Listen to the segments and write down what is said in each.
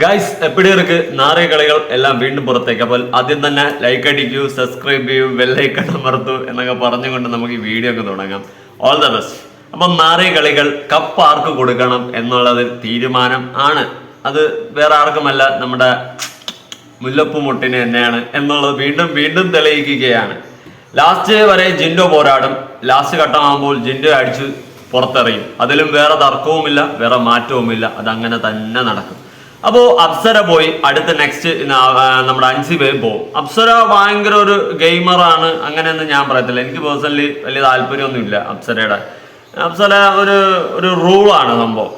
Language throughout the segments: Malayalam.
ഗൈസ് എപ്പിടിയർക്ക് നാറിയ കളികൾ എല്ലാം വീണ്ടും പുറത്തേക്ക്. അപ്പോൾ ആദ്യം തന്നെ ലൈക്ക് അടിക്കൂ സബ്സ്ക്രൈബ് ചെയ്യൂ ബെല്ലൈക്കൺ അമർത്തൂ എന്നൊക്കെ പറഞ്ഞുകൊണ്ട് നമുക്ക് ഈ വീഡിയോ ഒക്കെ തുടങ്ങാം. ഓൾ ദ ബെസ്റ്റ് അപ്പം നാറിയ കളികൾ കപ്പ് ആർക്ക് കൊടുക്കണം എന്നുള്ളത് തീരുമാനം ആണ്. അത് വേറെ ആർക്കുമല്ല നമ്മുടെ മുല്ലപ്പുമുട്ടിന് തന്നെയാണ് എന്നുള്ളത് വീണ്ടും വീണ്ടും തെളിയിക്കുകയാണ്. ലാസ്റ്റ് വരെ ജിൻഡോ പോരാടും. ലാസ്റ്റ് ഘട്ടമാകുമ്പോൾ ജിൻഡോ അടിച്ച് പുറത്തെറിയും. അതിലും വേറെ തർക്കവുമില്ല വേറെ മാറ്റവുമില്ല. അതങ്ങനെ തന്നെ നടക്കും. അപ്പോൾ അപ്സര പോയി അടുത്ത നെക്സ്റ്റ് നമ്മുടെ അൻസിബയും പോകും അപ്സര ഭയങ്കര ഒരു ഗെയിമറാണ് അങ്ങനെയൊന്നും ഞാൻ പറയത്തില്ല. എനിക്ക് പേഴ്സണലി വലിയ താല്പര്യമൊന്നുമില്ല അപ്സരയുടെ. അപ്സര ഒരു ഒരു റൂളാണ് സംഭവം.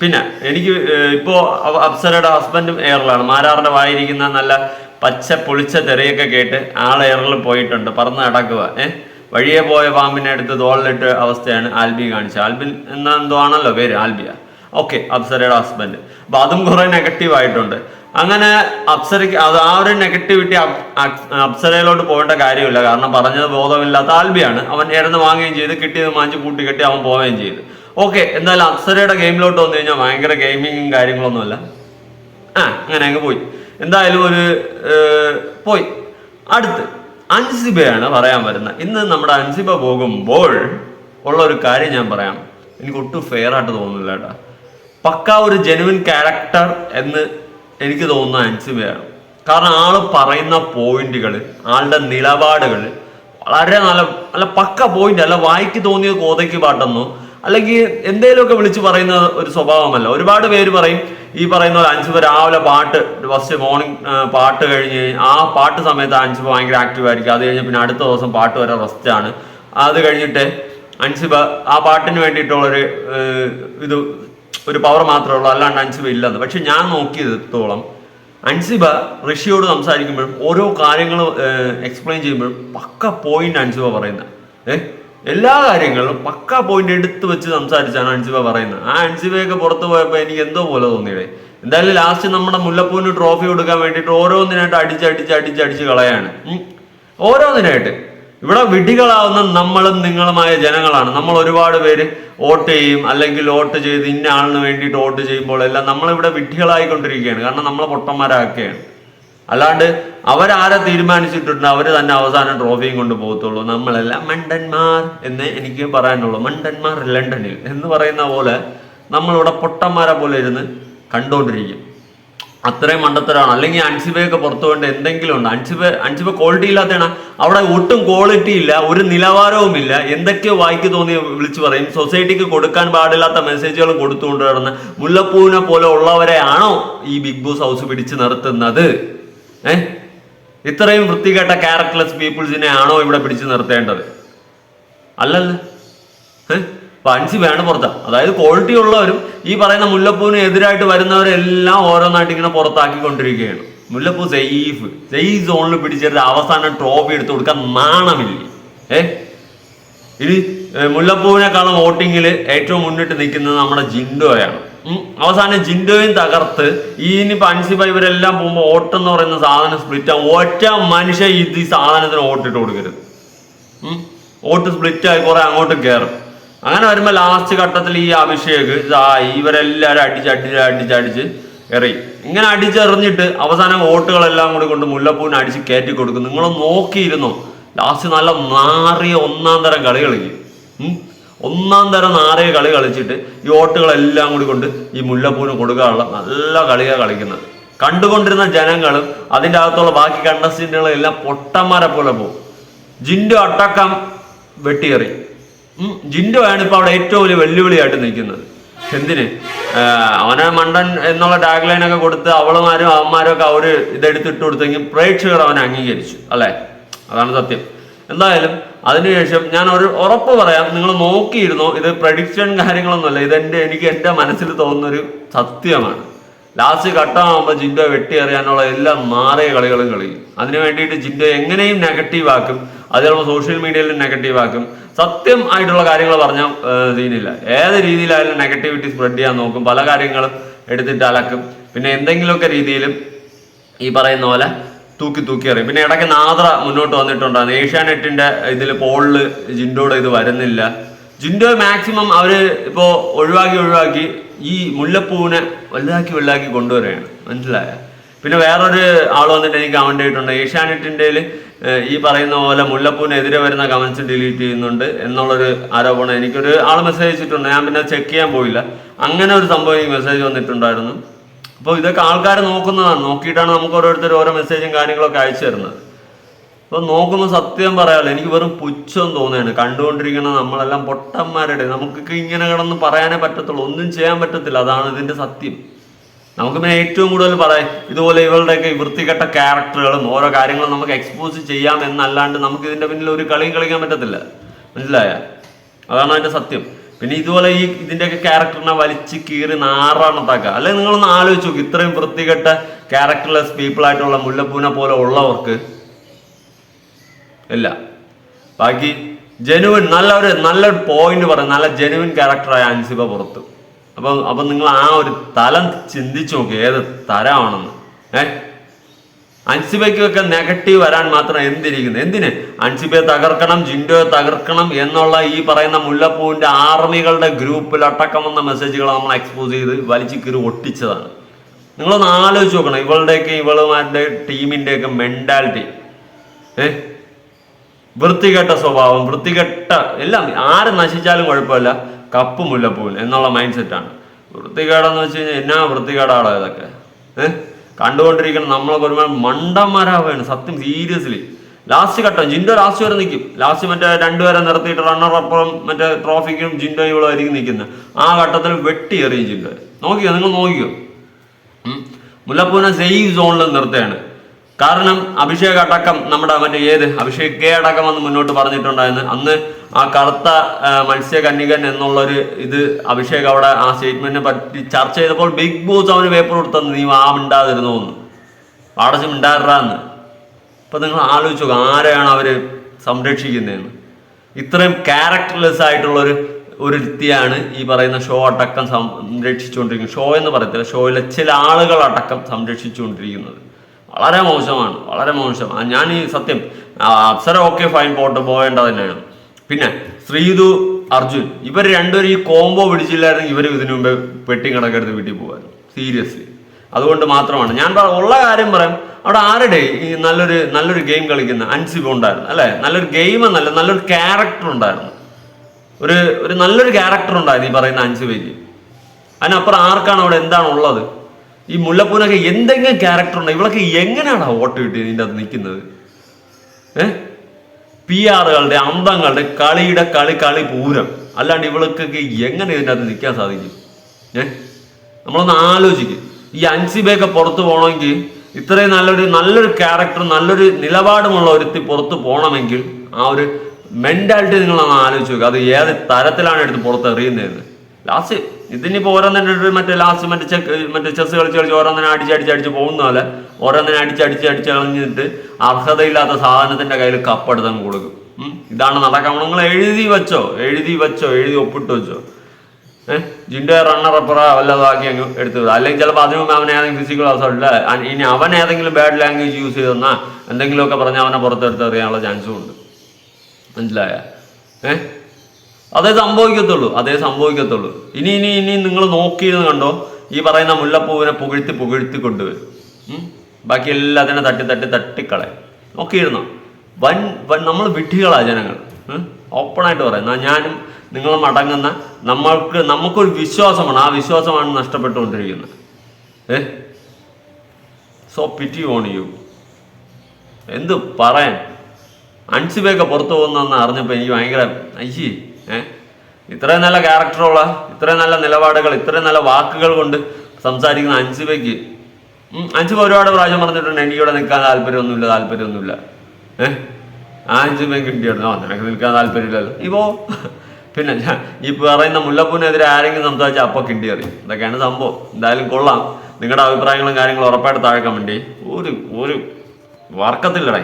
പിന്നെ എനിക്ക് ഇപ്പോ അപ്സരയുടെ ഹസ്ബൻഡും എയറിലാണ് മാരാറിന്റെ വായിരിക്കുന്ന നല്ല പച്ച പൊളിച്ച തെറിയൊക്കെ കേട്ട് ആളെ എയറിൽ പോയിട്ടുണ്ട് പറന്ന് നടക്കുക ഏഹ് വഴിയെ പോയ പാമ്പിനെ എടുത്ത് തോളിലിട്ട് അവസ്ഥയാണ് ആൽബി കാണിച്ചത്. ആൽബി എന്ന എന്തോ ആണല്ലോ പേര് ആൽബിയ. ഓക്കെ അപ്സരയുടെ ഹസ്ബൻഡ് അപ്പൊ അതും കുറെ നെഗറ്റീവ് ആയിട്ടുണ്ട്. അങ്ങനെ അപ്സരയ്ക്ക് അത് ആ ഒരു നെഗറ്റിവിറ്റി അപ്സരയിലോട്ട് പോകേണ്ട കാര്യമില്ല. കാരണം പറഞ്ഞത് ബോധമില്ലാത്ത ആൽബിയാണ്. അവൻ ഇടന്ന് വാങ്ങുകയും ചെയ്ത്. കിട്ടിയത് മാഞ്ചി കൂട്ടി കെട്ടി അവൻ പോവുകയും ചെയ്തു. ഓക്കെ എന്തായാലും അപ്സരയുടെ ഗെയിമിലോട്ട് വന്നു കഴിഞ്ഞാൽ ഭയങ്കര ഗെയിമിങ്ങും കാര്യങ്ങളൊന്നുമല്ല. ആ അങ്ങനെ അങ്ങ് പോയി. എന്തായാലും ഒരു പോയി. അടുത്ത് അൻസിബയാണ് പറയാൻ വരുന്നത്. ഇന്ന് നമ്മുടെ അൻസിബ പോകുമ്പോൾ ഉള്ള ഒരു കാര്യം ഞാൻ പറയാം. എനിക്ക് ഒട്ടും ഫെയർ ആയിട്ട് തോന്നുന്നില്ല കേട്ടോ. പക്ക ഒരു ജെനുവിൻ ക്യാരക്ടർ എന്ന് എനിക്ക് തോന്നുന്ന അൻസിബയാണ് കാരണം ആൾ പറയുന്ന പോയിന്റുകൾ ആളുടെ നിലപാടുകൾ വളരെ നല്ല നല്ല പക്ക പോയിന്റ് അല്ല. വായിക്ക് തോന്നിയ കോതയ്ക്ക് പാട്ടെന്നോ അല്ലെങ്കിൽ എന്തെങ്കിലുമൊക്കെ വിളിച്ച് പറയുന്ന ഒരു സ്വഭാവമല്ല. ഒരുപാട് പേര് പറയും ഈ പറയുന്ന പോലെ അഞ്ചു രാവിലെ പാട്ട് ഫസ്റ്റ് മോർണിംഗ് പാട്ട് കഴിഞ്ഞ് ആ പാട്ട് സമയത്ത് അഞ്ചു ഭയങ്കര ആക്റ്റീവ് ആയിരിക്കും. അത് കഴിഞ്ഞ് പിന്നെ അടുത്ത ദിവസം പാട്ട് വരെ റെസ്റ്റ് ആണ്. അത് കഴിഞ്ഞിട്ട് അൻസിബ ആ പാട്ടിന് വേണ്ടിയിട്ടുള്ളൊരു ഇത് ഒരു പവർ മാത്രമേ ഉള്ളൂ. അല്ലാണ്ട് അൻസിബ ഇല്ലെന്ന് പക്ഷെ ഞാൻ നോക്കിയെടുത്തോളം അൻസിബ ഋഷിയോട് സംസാരിക്കുമ്പോഴും ഓരോ കാര്യങ്ങൾ എക്സ്പ്ലെയിൻ ചെയ്യുമ്പോഴും പക്ക പോയിന്റ് അൻസിബ പറയുന്നത് ഏഹ് എല്ലാ കാര്യങ്ങളും പക്ക പോയിന്റ് എടുത്തു വെച്ച് സംസാരിച്ചാണ് അൻസിബ പറയുന്നത് ആ അൻസിബയൊക്കെ പുറത്തു പോയപ്പോൾ എനിക്ക് എന്തോ പോലെ തോന്നിയിടേ എന്തായാലും ലാസ്റ്റ് നമ്മുടെ മുല്ലപ്പൂവിന് ട്രോഫി കൊടുക്കാൻ വേണ്ടിയിട്ട് ഓരോന്നിനായിട്ട് അടിച്ച് അടിച്ച് അടിച്ച് അടിച്ച് കളയാണ്. ഓരോന്നിനായിട്ട്. ഇവിടെ വിഡികളാവുന്ന നമ്മളും നിങ്ങളുമായ ജനങ്ങളാണ്. നമ്മൾ ഒരുപാട് പേര് വോട്ട് ചെയ്യും അല്ലെങ്കിൽ വോട്ട് ചെയ്ത് ഇന്ന ആളിന് വേണ്ടിയിട്ട് വോട്ട് ചെയ്യുമ്പോൾ എല്ലാം നമ്മളിവിടെ വിഡ്ഢികളായിക്കൊണ്ടിരിക്കുകയാണ്. കാരണം നമ്മളെ പൊട്ടന്മാരാക്കുകയാണ്. അല്ലാണ്ട് അവരാരെ തീരുമാനിച്ചിട്ടുണ്ട് അവർ തന്നെ അവസാനം ട്രോഫിയും കൊണ്ട് പോകത്തുള്ളൂ. നമ്മളെല്ലാം മണ്ടന്മാർ എന്ന് എനിക്ക് പറയാനുള്ളൂ. മണ്ടന്മാർ ലണ്ടനിൽ എന്ന് പറയുന്ന പോലെ നമ്മളിവിടെ പൊട്ടന്മാരെ പോലെ ഇരുന്ന് കണ്ടുകൊണ്ടിരിക്കും അത്രയും മണ്ടത്തരമാണ് അല്ലെങ്കിൽ അൻസിബയൊക്കെ പുറത്തു കൊണ്ട് എന്തെങ്കിലും ഉണ്ട്. അൻസിബ അൻസിബ ക്വാളിറ്റി ഇല്ലാത്തതാണ് അവിടെ ഒട്ടും ക്വാളിറ്റി ഇല്ല ഒരു നിലവാരവും ഇല്ല. എന്തൊക്കെയോ വായിക്ക് തോന്നി വിളിച്ചു പറയും. സൊസൈറ്റിക്ക് കൊടുക്കാൻ പാടില്ലാത്ത മെസ്സേജുകളും കൊടുത്തുകൊണ്ട് നടന്ന് മുല്ലപ്പൂവിനെ പോലെ ഉള്ളവരെയാണോ ഈ ബിഗ് ബോസ് ഹൗസ് പിടിച്ചു നിർത്തുന്നത്? ഏ? ഇത്രയും വൃത്തികെട്ട ക്യാരക്ടർലെസ് പീപ്പിൾസിനെ ആണോ ഇവിടെ പിടിച്ചു നിർത്തേണ്ടത്? അല്ലല്ലോ. ഏഹ് അപ്പൊ അൻസിബയാണ് പുറത്താ. അതായത് ക്വാളിറ്റി ഉള്ളവരും ഈ പറയുന്ന മുല്ലപ്പൂവിന് എതിരായിട്ട് വരുന്നവരെല്ലാം ഓരോന്നായിട്ട് ഇങ്ങനെ പുറത്താക്കിക്കൊണ്ടിരിക്കുകയാണ്. മുല്ലപ്പൂ സേഫ് സേഫ് സോണിൽ പിടിച്ചിട്ട് അവസാനം ട്രോഫി എടുത്തു കൊടുക്കാൻ നാണമില്ല. ഏ? ഇനി മുല്ലപ്പൂവിനെക്കാളും വോട്ടിങ്ങിൽ ഏറ്റവും മുന്നിട്ട് നിൽക്കുന്നത് നമ്മുടെ ജിൻഡോയാണ്. അവസാനം ജിൻഡോയും തകർത്ത് ഈ ഇനിയിപ്പോ അൻസിബ ഇവരെല്ലാം പോകുമ്പോൾ ഓട്ടം എന്ന് പറയുന്ന സാധനം സ്പ്ലിറ്റ് ആകും ഒറ്റ മനുഷ്യ ഇത് ഈ സാധനത്തിന് വോട്ടിട്ട് കൊടുക്കരുത്. വോട്ട് സ്പ്ലിറ്റ് ആയി കുറെ അങ്ങോട്ട് കയറും അങ്ങനെ വരുമ്പോൾ ലാസ്റ്റ് ഘട്ടത്തിൽ ഈ അഭിഷേക് ഇതാ ഇവരെല്ലാരും അടിച്ച് അടിച്ച് അടിച്ച് അടിച്ച് എറിയും ഇങ്ങനെ അടിച്ചെറിഞ്ഞിട്ട് അവസാനം വോട്ടുകളെല്ലാം കൂടി കൊണ്ട് മുല്ലപ്പൂവിനെ അടിച്ച് കയറ്റി കൊടുക്കും. നിങ്ങൾ നോക്കിയിരുന്നോ? ലാസ്റ്റ് നല്ല നാറിയ ഒന്നാം തരം കളി കളിക്കും. ഒന്നാം തരം നാറിയ കളി കളിച്ചിട്ട് ഈ വോട്ടുകളെല്ലാം കൂടി കൊണ്ട് ഈ മുല്ലപ്പൂവിന് കൊടുക്കാനുള്ള നല്ല കളിയാണ് കളിക്കുന്നത്. കണ്ടുകൊണ്ടിരുന്ന ജനങ്ങളും അതിന്റെ അകത്തുള്ള ബാക്കി കണ്ടസ്റ്റന്റുകളും എല്ലാം പൊട്ടന്മാരെ പോലെ പോകും. ജിൻഡു അട്ടക്കം വെട്ടിയെറി. ഉം, ജിൻഡോ ആണ് ഇപ്പൊ അവിടെ ഏറ്റവും വലിയ വെല്ലുവിളിയായിട്ട് നിൽക്കുന്നത്. എന്തിന്? അവന മണ്ടൻ എന്നുള്ള ടാഗ് ഒക്കെ കൊടുത്ത് അവളുമാരും അവന്മാരും ഒക്കെ അവർ ഇതെടുത്തിട്ട് കൊടുത്തെങ്കിൽ പ്രേക്ഷകർ അവനെ അംഗീകരിച്ചു അല്ലെ? അതാണ് സത്യം. എന്തായാലും അതിനുശേഷം ഞാൻ ഒരു ഉറപ്പ് പറയാം നിങ്ങൾ നോക്കിയിരുന്നോ ഇത് പ്രഡിക്ഷൻ കാര്യങ്ങളൊന്നുമല്ല ഇതെന്റെ എനിക്ക് എന്റെ മനസ്സിൽ തോന്നുന്നൊരു സത്യമാണ്. ലാസ്റ്റ് ഘട്ടമാകുമ്പോൾ ജിൻഡോ വെട്ടിയെറിയാനുള്ള എല്ലാ മാറിയ കളികളും കളിക്കും അതിനു വേണ്ടിയിട്ട് ജിൻഡോ എങ്ങനെയും നെഗറ്റീവ് ആക്കും അത് ചിലപ്പോൾ സോഷ്യൽ മീഡിയയിൽ നെഗറ്റീവ് ആക്കും. സത്യം ആയിട്ടുള്ള കാര്യങ്ങൾ പറഞ്ഞാൽ സീനില്ല. ഏത് രീതിയിലായാലും നെഗറ്റിവിറ്റി സ്പ്രെഡ് ചെയ്യാൻ നോക്കും. പല കാര്യങ്ങളും എടുത്തിട്ട് അലക്കും. പിന്നെ എന്തെങ്കിലുമൊക്കെ രീതിയിലും ഈ പറയുന്ന പോലെ തൂക്കി തൂക്കി എറിയും. പിന്നെ ഇടയ്ക്ക് നാദ്ര മുന്നോട്ട് വന്നിട്ടുണ്ടായിരുന്നു ഏഷ്യാനെറ്റിന്റെ ഇതിൽ പോളിൽ ജിൻഡോയുടെ ഇത് വരുന്നില്ല. ജിൻഡോ മാക്സിമം അവർ ഇപ്പോ ഒഴിവാക്കി ഒഴിവാക്കി ഈ മുല്ലപ്പൂവിനെ വലുതാക്കി വലുതാക്കി കൊണ്ടുവരികയാണ്. മനസ്സിലായ? പിന്നെ വേറൊരു ആൾ വന്നിട്ട് എനിക്ക് കമന്റ് ചെയ്തിട്ടുണ്ട്. ഏഷ്യാനെറ്റിന്റെ ഈ പറയുന്ന പോലെ മുല്ലപ്പൂവിനെതിരെ വരുന്ന കമൻസ് ഡിലീറ്റ് ചെയ്യുന്നുണ്ട് എന്നുള്ളൊരു ആരോപണം എനിക്കൊരു ആൾ മെസ്സേജ് അയച്ചിട്ടുണ്ട്. ഞാൻ പിന്നെ ചെക്ക് ചെയ്യാൻ പോയില്ല. അങ്ങനെ ഒരു സംഭവം ഈ മെസ്സേജ് വന്നിട്ടുണ്ടായിരുന്നു. അപ്പോൾ ഇതൊക്കെ ആൾക്കാർ നോക്കുന്നതാണ്. നോക്കിയിട്ടാണ് നമുക്ക് ഓരോരുത്തർ ഓരോ മെസ്സേജും കാര്യങ്ങളൊക്കെ അയച്ചു തരുന്നത്. അപ്പോൾ നോക്കുന്ന സത്യം പറയാമല്ലോ എനിക്ക് വെറും പുച്ഛം തോന്നുകയാണ്. കണ്ടുകൊണ്ടിരിക്കുന്ന നമ്മളെല്ലാം പൊട്ടന്മാരുടെ നമുക്കൊക്കെ ഇങ്ങനെ കിടന്ന് പറയാനേ പറ്റത്തുള്ളൂ. ഒന്നും ചെയ്യാൻ പറ്റത്തില്ല. അതാണ് ഇതിന്റെ സത്യം. നമുക്ക് പിന്നെ ഏറ്റവും കൂടുതൽ പറയാം ഇതുപോലെ ഇവളുടെയൊക്കെ വൃത്തികെട്ട ക്യാരക്ടറുകളും ഓരോ കാര്യങ്ങളും നമുക്ക് എക്സ്പോസ് ചെയ്യാം എന്നല്ലാണ്ട് നമുക്ക് ഇതിന്റെ പിന്നിൽ ഒരു കളിയും കളിക്കാൻ പറ്റത്തില്ല. മനസ്സിലായ? അതാണ് അതിന്റെ സത്യം. പിന്നെ ഇതുപോലെ ഈ ഇതിന്റെയൊക്കെ ക്യാരക്ടറിനെ വലിച്ച് കീറി നാറാണത്താക്കുക അല്ലെങ്കിൽ നിങ്ങളൊന്ന് ആലോചിച്ച് ഇത്രയും വൃത്തികെട്ട ക്യാരക്ടർലെസ് പീപ്പിൾ ആയിട്ടുള്ള മുല്ലപ്പൂനെ പോലെ ഉള്ളവർക്ക് ഇല്ല ബാക്കി ജെനുവിൻ നല്ല ഒരു നല്ലൊരു പോയിന്റ് പറയും നല്ല ജെനുവിൻ ക്യാരക്ടറായ അൻസിബ പുറത്തു. അപ്പം അപ്പം നിങ്ങൾ ആ ഒരു തലം ചിന്തിച്ചു നോക്കി ഏത് തരമാണെന്ന് ഏ? അൻസിബയ്ക്കൊക്കെ നെഗറ്റീവ് വരാൻ മാത്രം എന്തിരിക്കുന്നു? എന്തിന്? അൻസിബയെ തകർക്കണം ജിൻഡോയെ തകർക്കണം എന്നുള്ള ഈ പറയുന്ന മുല്ലപ്പൂവിന്റെ ആർമികളുടെ ഗ്രൂപ്പിൽ അടക്കം വന്ന മെസ്സേജുകൾ നമ്മൾ എക്സ്പോസ് ചെയ്ത് വലിച്ചു കീറി ഒട്ടിച്ചതാണ്. നിങ്ങളൊന്ന് ആലോചിച്ച് നോക്കണം ഇവളുടെയൊക്കെ ഇവളുമാരുടെ ടീമിന്റെയൊക്കെ മെന്റാലിറ്റി ഏഹ് വൃത്തികെട്ട സ്വഭാവം വൃത്തികെട്ട എല്ലാം ആര് നശിച്ചാലും കുഴപ്പമില്ല. കപ്പ് മുല്ലപ്പൂവിൽ എന്നുള്ള മൈൻഡ് സെറ്റാണ് വൃത്തികേടെന്ന് വെച്ച് കഴിഞ്ഞാൽ എന്നാ വൃത്തികേടാളോ ഇതൊക്കെ? ഏഹ് കണ്ടുകൊണ്ടിരിക്കണം നമ്മളൊക്കെ ഒരുപാട് മണ്ടന്മാരാവുകയാണ് സത്യം സീരിയസ്ലി ലാസ്റ്റ് ഘട്ടം ജിൻഡോ ലാസ്റ്റ് വരെ നിൽക്കും ലാസ്റ്റ് മറ്റേ രണ്ടുപേരെ നിർത്തിയിട്ട് റണ്ണർ അപ്പുറം മറ്റേ ട്രോഫിക്കും ജിൻഡോ ഇവളായിരിക്കും നിൽക്കുന്നത് ആ ഘട്ടത്തിൽ വെട്ടി എറിയും ജിൻഡോ നോക്കിയോ? നിങ്ങൾ നോക്കിയോ? മുല്ലപ്പൂനെ സേഫ് സോണിൽ നിർത്തുകയാണ്. കാരണം അഭിഷേക് അടക്കം നമ്മുടെ മറ്റേ ഏത് അഭിഷേക് കെ അടക്കം അന്ന് മുന്നോട്ട് പറഞ്ഞിട്ടുണ്ടായിരുന്നു. അന്ന് ആ കറുത്ത മത്സ്യകന്യകൻ എന്നുള്ളൊരു ഇത് അഭിഷേക് അവിടെ ആ സ്റ്റേറ്റ്മെന്റിനെ പറ്റി ചർച്ച ചെയ്തപ്പോൾ ബിഗ് ബോസ് അവന് പേപ്പർ കൊടുത്തന്ന് നീ ആ മിണ്ടാതിരുന്നു എന്ന്. പാടച്ച് മിണ്ടാറാന്ന് അപ്പൊ നിങ്ങൾ ആലോചിച്ചു ആരെയാണ് അവർ സംരക്ഷിക്കുന്നതെന്ന്. ഇത്രയും ക്യാരക്ടർലെസ് ആയിട്ടുള്ള ഒരു ഒരു വ്യക്തിയാണ് ഈ പറയുന്ന ഷോ അടക്കം സംരക്ഷിച്ചുകൊണ്ടിരിക്കുന്നത്. ഷോ എന്ന് പറയത്തില്ല ഷോയിലെ ചില ആളുകൾ അടക്കം സംരക്ഷിച്ചുകൊണ്ടിരിക്കുന്നത്. വളരെ മോശമാണ് വളരെ മോശം ഞാൻ ഈ സത്യം അപ്സര ഓക്കെ ഫൈൻ പോട്ട് പോകേണ്ടത് തന്നെയാണ്. പിന്നെ ശ്രീതു അർജുൻ ഇവർ രണ്ടുപേരും ഈ കോംബോ പിടിച്ചില്ലായിരുന്നെങ്കിൽ ഇവർ ഇതിനു മുമ്പേ പെട്ടി കണക്കെടുത്ത് വീട്ടിൽ പോകാൻ സീരിയസ്ലി അതുകൊണ്ട് മാത്രമാണ്. ഞാൻ ഉള്ള കാര്യം പറയാം. അവിടെ ആരുടെ ഈ നല്ലൊരു നല്ലൊരു ഗെയിം കളിക്കുന്ന അൻസിബ് ഉണ്ടായിരുന്നു അല്ലെ? നല്ലൊരു ഗെയിം എന്നല്ല നല്ലൊരു ക്യാരക്ടർ ഉണ്ടായിരുന്നു. ഒരു ഒരു നല്ലൊരു ക്യാരക്ടർ ഉണ്ടായിരുന്നു ഈ പറയുന്ന അൻസിബയ്ക്ക് അതിനപ്പുറം ആർക്കാണ് അവിടെ എന്താണ് ഉള്ളത്? ഈ മുല്ലപ്പൂനൊക്കെ എന്തെങ്കിലും ക്യാരക്ടർ ഉണ്ട്? ഇവളൊക്കെ എങ്ങനെയാണ് വോട്ട് കിട്ടിയത് ഇതിന്റെ അത് നിൽക്കുന്നത്? ഏ? പി ആറുകളുടെ അന്തങ്ങളുടെ കളിയുടെ കളി കളി പൂരം. അല്ലാണ്ട് ഇവൾക്കൊക്കെ എങ്ങനെ ഇതിന്റെ അത് നിൽക്കാൻ സാധിക്കും? ഏ? നമ്മളൊന്ന് ആലോചിക്കും. ഈ അൻസിബയൊക്കെ പുറത്തു പോകണമെങ്കിൽ ഇത്രയും നല്ലൊരു നല്ലൊരു ക്യാരക്ടർ നല്ലൊരു നിലപാടുമുള്ള ഒരുത്തി പുറത്ത് പോകണമെങ്കിൽ ആ ഒരു മെന്റാലിറ്റി നിങ്ങളൊന്ന് ആലോചിച്ച് നോക്കുക അത് ഏത് തരത്തിലാണ് എടുത്ത് പുറത്ത് എറിയുന്നതെന്ന് ലാസ്റ്റ് ഇതിനിപ്പോ ഓരോന്നെ മറ്റേ ലാസ്റ്റ് മറ്റേ ചെക്ക് മറ്റേ ചെസ് കളിച്ച് കളിച്ച് ഓരോന്നിനെ അടിച്ച് അടിച്ച് അടിച്ച് പോകുന്ന പോലെ ഓരോന്നിനെ അടിച്ച് അടിച്ച് അടിച്ച് കളഞ്ഞിട്ട് അർഹതയില്ലാത്ത സാധനത്തിന്റെ കയ്യിൽ കപ്പെടുത്താൻ കൊടുക്കും. ഇതാണ് നടക്കാൻ നിങ്ങൾ എഴുതി വെച്ചോ എഴുതി വെച്ചോ എഴുതി ഒപ്പിട്ട് വെച്ചോ. ഏഹ് ജിൻഡോ റണ്ണർ അപ്പുറ വല്ലതാക്കി അങ്ങ് എടുത്തു അല്ലെങ്കിൽ ചിലപ്പോൾ അതിനു മുമ്പ് അവൻ ഏതെങ്കിലും ഫിസിക്കൽ അസോൾട്ട് ഇനി അവൻ ഏതെങ്കിലും ബാഡ് ലാംഗ്വേജ് യൂസ് ചെയ്തെന്നാ എന്തെങ്കിലുമൊക്കെ പറഞ്ഞ് അവനെ പുറത്തെടുത്ത് എറിയാനുള്ള ചാൻസും ഉണ്ട്. മനസ്സിലായ? ഏ? അതേ സംഭവിക്കത്തുള്ളൂ അതേ സംഭവിക്കത്തുള്ളൂ. ഇനി ഇനി ഇനി നിങ്ങൾ നോക്കിയിരുന്ന് കണ്ടോ ഈ പറയുന്ന മുല്ലപ്പൂവിനെ പുകഴ്ത്തി പുകഴ്ത്തി കൊണ്ടുവരും? ബാക്കി എല്ലാത്തിനെ തട്ടി തട്ടി തട്ടിക്കളെ നോക്കിയിരുന്നോ? വൻ വൻ നമ്മൾ വിഡ്ഢികളാ ജനങ്ങൾ. ഓപ്പണായിട്ട് പറയാം. ഞാനും നിങ്ങളും അടങ്ങുന്ന നമ്മൾക്ക് നമുക്കൊരു വിശ്വാസമാണ്. ആ വിശ്വാസമാണ് നഷ്ടപ്പെട്ടുകൊണ്ടിരിക്കുന്നത്. ഏ? സോ പിറ്റി ഓൺ യു എന്ത് പറയാൻ? അൻസിബയൊക്കെ പുറത്തു പോകുന്നതെന്ന് അറിഞ്ഞപ്പോൾ എനിക്ക് ഭയങ്കര അയ്യേ ഇത്രയും നല്ല ക്യാരക്ടറുള്ള ഇത്രയും നല്ല നിലപാടുകൾ ഇത്രയും നല്ല വാക്കുകൾ കൊണ്ട് സംസാരിക്കുന്ന അൻസിബയ്ക്ക് അൻസിബ ഒരുപാട് പ്രാവശ്യം പറഞ്ഞിട്ടുണ്ട് എനിക്ക് ഇവിടെ നിൽക്കാൻ താല്പര്യമൊന്നുമില്ല താല്പര്യമൊന്നുമില്ല. ഏഹ് ആ അഞ്ചു കിട്ടിയാണ് ആ നിനക്ക് നിൽക്കാൻ താല്പര്യമില്ലല്ലോ. ഇപ്പോ പിന്നെ ഈ പറയുന്ന മുല്ലപ്പൂനെതിരെ ആരെങ്കിലും സംസാരിച്ചാൽ അപ്പോൾ കിണ്ടി അറിയും ഇതൊക്കെയാണ് സംഭവം. എന്തായാലും കൊള്ളാം. നിങ്ങളുടെ അഭിപ്രായങ്ങളും കാര്യങ്ങളും ഉറപ്പായിട്ട് താഴെ ചെയ്യും. ഒരു ഒരു വർക്കത്തില്ലടേ.